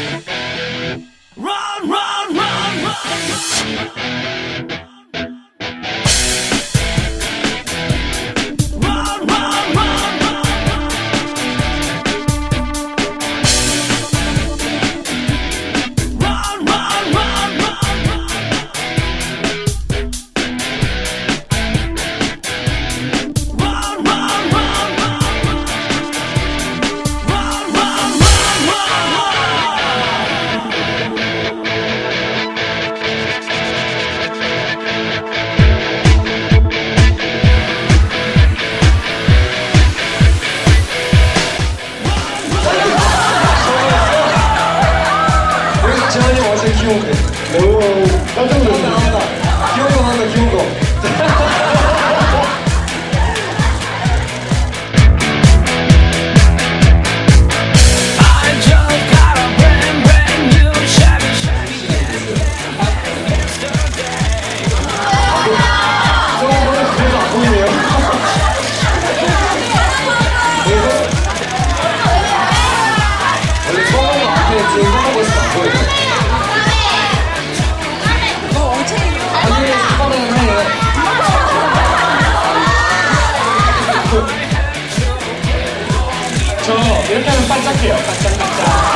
Yeah. 어, 짜증나. 저 이렇게 하면 반짝해요. 반짝반짝.